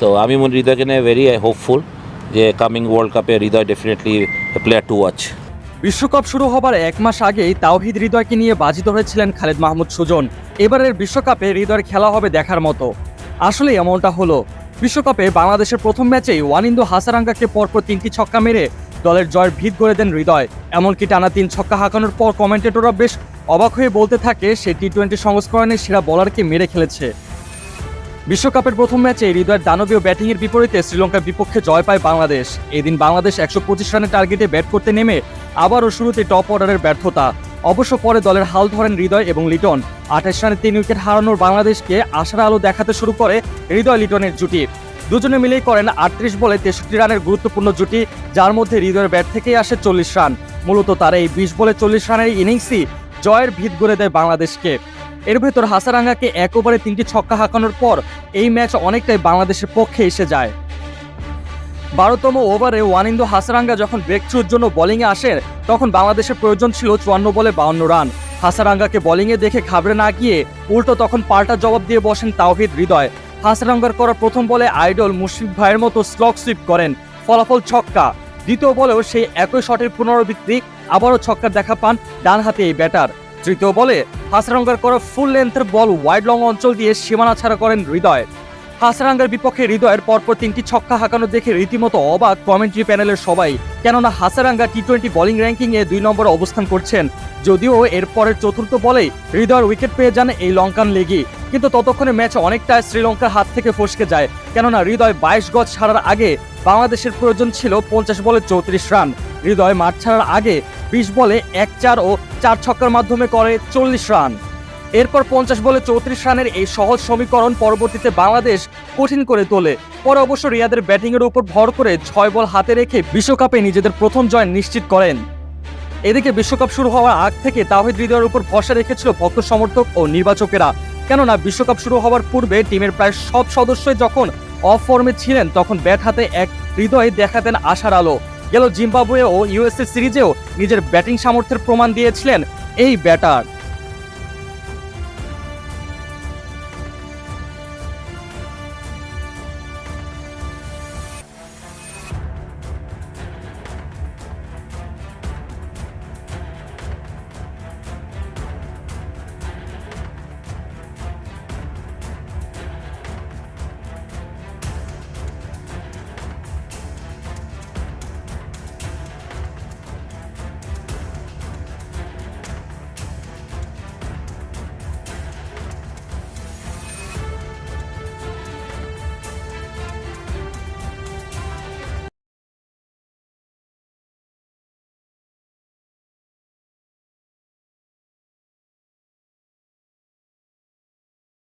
তো আমি মনে হৃদয়কে নিয়ে ভেরি হোপফুল যে কামিং ওয়ার্ল্ড কাপে Hriday definitely player to watch বিশ্বকাপ শুরু হবার এক মাস আগেই তাওহিদ হৃদয়কে নিয়ে বাজি ধরেছিলেন খালেদ মাহমুদ সুজন। এবারের বিশ্বকাপে হৃদয়ের খেলা হবে দেখার মতো। আসলে এমনটা হলো, বিশ্বকাপে বাংলাদেশের প্রথম ম্যাচেই ওয়ানিন্দু হাসারাঙ্গাকে পরপর তিনটি ছক্কা মেরে দলের জয়ের ভিত গড়ে দেন হৃদয়। এমনকি টানা তিন ছক্কা হাঁকানোর পর কমেন্টেটররা বেশ অবাক হয়ে বলতে থাকে, সে টি টোয়েন্টি সংস্করণের সেরা বলারকে মেরে খেলেছে। বিশ্বকাপের প্রথম ম্যাচে হৃদয়ের দানবীয় ব্যাটিংয়ের বিপরীতে শ্রীলঙ্কার বিপক্ষে জয় পায় বাংলাদেশ। এদিন বাংলাদেশ একশো পঁচিশ রানের টার্গেটে ব্যাট করতে নেমে আবারও শুরুতে টপ অর্ডারের ব্যর্থতা। অবশ্য পরে দলের হাল ধরেন হৃদয় এবং লিটন। আঠাশ রানে তিন উইকেট হারানোর বাংলাদেশকে আশার আলো দেখাতে শুরু করে হৃদয় লিটনের জুটি। দুজনে মিলেই করেন আটত্রিশ বলে তেষট্টি রানের গুরুত্বপূর্ণ জুটি, যার মধ্যে হৃদয়ের ব্যাট থেকেই আসে চল্লিশ রান। মূলত তার এই বিশ বলে চল্লিশ রানের ইনিংসই জয়ের ভিত গড়ে দেয় বাংলাদেশকে। এর ভেতর হাসারাঙ্গাকে এক ওভারে তিনটি ছক্কা হাঁকানোর পর এই ম্যাচ অনেকটাই বাংলাদেশের পক্ষে এসে যায়। বারোতম ওভারে ওয়ানিন্দু হাসারাঙ্গা যখন ব্রেক থ্রুর জন্য বোলিংয়ে আসেন, তখন বাংলাদেশের প্রয়োজন ছিল চুয়ান্ন বলে বাউন্ন রান। হাসারাঙ্গাকে বোলিংয়ে দেখে ঘাবড়ে না গিয়ে উল্টো তখন পাল্টা জবাব দিয়ে বসেন তাওহিদ হৃদয়। হাসারাঙ্গার করা প্রথম বলে আইডল মুশফিক ভাইয়ের মতো স্লক সুইপ করেন। ফলাফল ছক্কা। দ্বিতীয় বলেও সেই একই শটের পুনরাবৃত্তি, আবারও ছক্কার দেখা পান ডান হাতে এই ব্যাটার তৃতীয় বলে হাসারাঙ্গার করা ফুল লেন্থের বল ওয়াইড লং অঞ্চল দিয়ে সীমানা ছাড়া করেন হৃদয়। হাসারাঙ্গার বিপক্ষে হৃদয়ের পরপর তিনটি ছক্কা হাঁকানো দেখে রীতিমতো অবাক কমেন্ট্রি প্যানেলের সবাই, কেননা হাসারাঙ্গা টি টোয়েন্টি বোলিং র্যাঙ্কিংয়ে দুই নম্বরে অবস্থান করছেন। যদিও এর পরের চতুর্থ বলেই হৃদয়ের উইকেট পেয়ে যান এই লঙ্কান লেগি। কিন্তু ততক্ষণে ম্যাচ অনেকটা শ্রীলঙ্কার হাত থেকে ফসকে যায়, কেননা হৃদয় বাইশ গজ ছাড়ার আগে বাংলাদেশের প্রয়োজন ছিল পঞ্চাশ বলে চৌত্রিশ রান। হৃদয় মাঠ ছাড়ার আগে বিশ বলে এক চার ও চার ছক্কার মাধ্যমে করে চল্লিশ রান। এরপর পঞ্চাশ বলে চৌত্রিশ রানের এই সহজ সমীকরণ পরবর্তীতে বাংলাদেশ কঠিন করে তোলে। পরে অবশ্য রিয়াদের ব্যাটিংয়ের উপর ভর করে ছয় বল হাতে রেখে বিশ্বকাপে নিজেদের প্রথম জয় নিশ্চিত করেন। এদিকে বিশ্বকাপ শুরু হওয়ার আগ থেকে তাহিদ হৃদয়ের উপর ভরসা রেখেছিল ভক্ত সমর্থক ও নির্বাচকেরা। কেননা বিশ্বকাপ শুরু হওয়ার পূর্বে টিমের প্রায় সব সদস্যই যখন অফ ফর্মে ছিলেন, তখন ব্যাট হাতে এক হৃদয়ে দেখাতেন আশার আলো। গেল জিম্বাবুয়ে ও ইউএসএ সিরিজেও নিজের ব্যাটিং সামর্থ্যের প্রমাণ দিয়েছিলেন এই ব্যাটার।